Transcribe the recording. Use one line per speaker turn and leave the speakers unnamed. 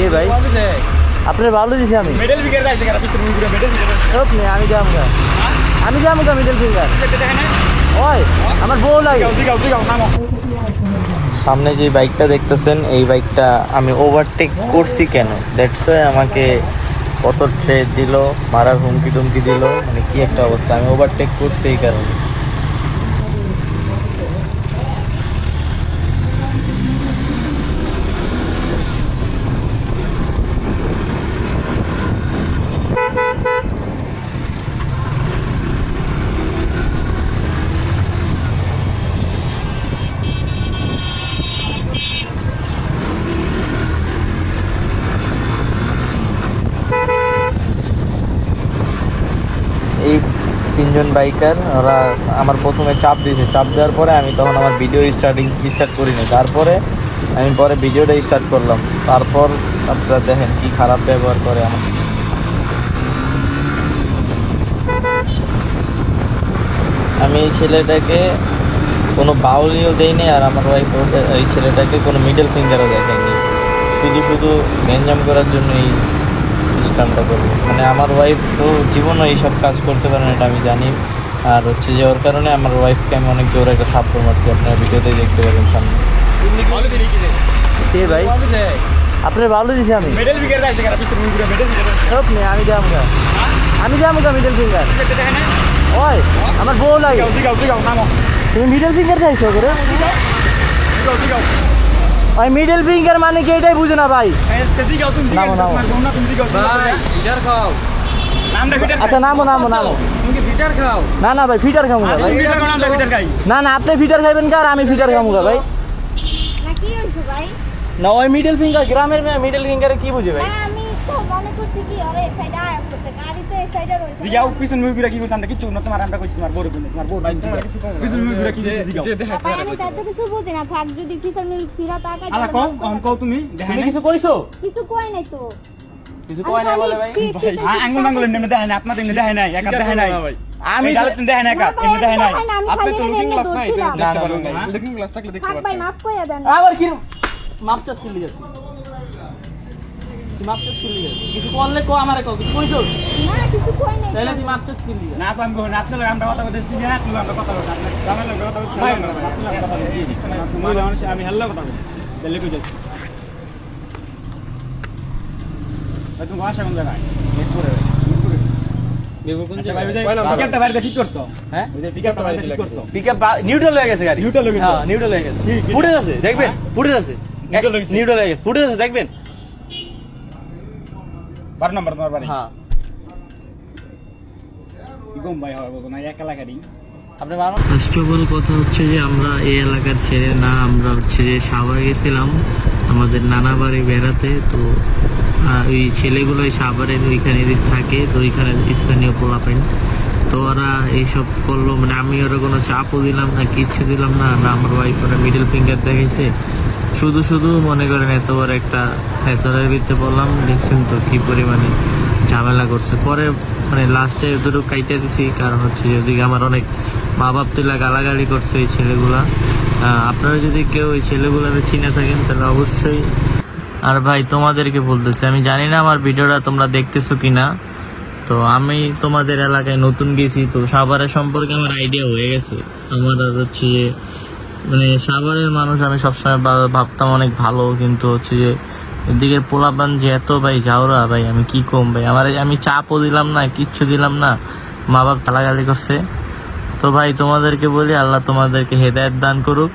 কে ভাই। আপনার ভালো দিছি আমি।
মেডেল বিকেট আছে কারা পিছনে মুগুরা মেডেল বিকেট
সব নেই আমি যাব গা। আমি গা মিডল ফিঙ্গার ওই আমার বউ লাগে।
সামনে যে বাইকটা দেখতেছেন এই বাইকটা আমি ওভারটেক করছি কেন? দ্যাটস ওয়াই আমাকে কত ট্রে দিল মারার হুমকি টুমকি দিল। মানে কি একটা অবস্থা আমি ওভারটেক করছি এই কারণে এই তিনজন বাইকার ওরা আমার প্রথমে চাপ দিয়েছে। চাপ দেওয়ার পরে আমি তখন আমার ভিডিও স্টার্টিং স্টার্ট করিনি। তারপরে আমি পরে ভিডিওটা স্টার্ট করলাম। তারপর আপনারা দেখেন কি খারাপ ব্যবহার করে আমার। আমি এই ছেলেটাকে কোনো বাউলিও দেইনি আর আমার ওয়াইফ এই ছেলেটাকে কোনো মিডল ফিঙ্গারও দেখেনি। শুধু শুধু গ্যাঞ্জাম করার জন্য এই সিস্টেমটা করব মানে আমার ওয়াইফ তো জীবনও এইসব কাজ করতে পারে না এটা আমি জানি। আর হচ্ছে যে ওর কারণে আমার ওয়াইফকে আমি অনেক জোরে একটা থাপ্পড় মারছি আপনার ভিডিওতেই দেখতে পাবেন সামনে।
কে ভাই? আপনার ভালো দিছি আমি?
মেডেল বিকেট আছে কারা পিছনে মুগুরা মেডেল বিকেট
সব নেই আমি যাব গা। আমি যাব গা মিডল ফিঙ্গার ওই আমার বউ লাগে তুমি মিডল ফিঙ্গার চাইছো করে ওই মিডল ফিঙ্গার মানে কি এটাই বুঝো না ভাই।
আচ্ছা
নামো, নামো।
না তুমি দিগাও
ফিটার খাও।
নামটা ফিটার
আচ্ছা নামো নামো নামো।
তুমি কি ফিটার খাও?
না না ভাই ফিটার খামু ভাই। না না আপনি ফিটার খাইবেন কার আমি ফিটার খামু ভাই।
না কি হয়েছে ভাই?
না ওই মিডল ফিঙ্গার গ্রামের মিডল ফিঙ্গারে কি বুঝে ভাই?
আমি তো মনে করছি কি আরে সাইডে আয়া করতে গাড়ি
দিগাও পিছনে মুগুরা কি করছ? আমরা কিছু না। তোমার আমরা কইছি তোমার বড় বোন তোমার বড় ভাই পিছনে মুগুরা কি দিগাও
ভাই আমি তার তো কিছু বুঝি না। থাক যদি পিছন মিল ফিরা টাকা
আলা কও অন কও তুমি দেখে না
কিছু কইছো?
কিছু কই নাই তো।
কিছু কয় না বলে ভাই?
হ্যাঁ আঙ্গুল আঙ্গুল না নাই একা নাই
আমি
একা এমনি নাই।
আপনি তো লুকিং গ্লাস নাই দেখতে পারেন
না,
না
না।
লুকিং গ্লাস থাকলে দেখতে
থাক ভাই মাফ করে দেন।
আবার কি মাপ যাচ্ছে তুই মাপ চাস কিছু করলে কো আমারে কো কিছু কইছো
না কিছু কই নাই।
তাহলে তুই মাপ চাস
না তো আমি না আপনার আমরা কথা বলতে না তুমি আমরা কথা বলতে আপনার কথা বলতে
ভাই,
কথা আমি হ্যালো কথা বলতে দিল্লি কই যাচ্ছি তুমি ভাষা কোন জায়গায়? মিরপুরে। মিরপুরে। আচ্ছা
হ্যাঁ? নিউট্রাল হয়ে গেছে গাড়ি।
নিউট্রাল হয়ে গেছে?
হ্যাঁ নিউট্রাল হয়ে গেছে। ফুটেজ আছে দেখবেন?
হ্যাঁ?
ফুটেজ আছে।
গেছে?
নিউট্রাল হয়ে গেছে। ফুটেজ আছে দেখবেন?
বারো নম্বর তোমার বাড়ি?
হ্যাঁ।
গম ভাই হবে না এক এলাকারই।
ফার্স্ট অফ অল কথা হচ্ছে যে আমরা এই এলাকার ছেড়ে না আমরা হচ্ছে যে সাভার গেছিলাম আমাদের নানা বাড়ি বেড়াতে তো ওই ছেলেগুলো ওই সাভারের ওইখানে থাকে তো ওইখানে স্থানীয় পোলাপেন তো ওরা এইসব করল মানে আমি ওরা কোনো চাপও দিলাম না কিচ্ছু দিলাম না না আমার ওয়াইফ ওরা মিডল ফিঙ্গার দেখাইছে শুধু শুধু মনে করেন এত বড় একটা ফ্যাসারের ভিতরে বললাম দেখছেন তো কি পরিমাণে ঝামেলা করছে। পরে মানে লাস্টে দুটো কাইটে দিছি, কারণ হচ্ছে যদি আমার অনেক মা বাপ তুলা গালাগালি করছে এই ছেলেগুলা। আপনারা যদি কেউ এই ছেলেগুলোকে চিনে থাকেন, তাহলে অবশ্যই আর ভাই তোমাদেরকে বলতেছি, আমি জানি না আমার ভিডিওটা তোমরা দেখতেছো কি না তো আমি তোমাদের এলাকায় নতুন গেছি, তো সাভারের সম্পর্কে আমার আইডিয়া হয়ে গেছে। আমার হচ্ছে মানে সাগরের মানুষ আমি সবসময় ভাবতাম অনেক ভালো, কিন্তু হচ্ছে যে এদিকের পোলাপান যে এত ভাই যাওরা ভাই, আমি কি কম ভাই? আমার আমি চাপও দিলাম না, কিচ্ছু দিলাম না। মা বাপ গালাগালি করছে। তো ভাই, তোমাদেরকে বলি, আল্লাহ তোমাদেরকে হেদায়ত দান করুক।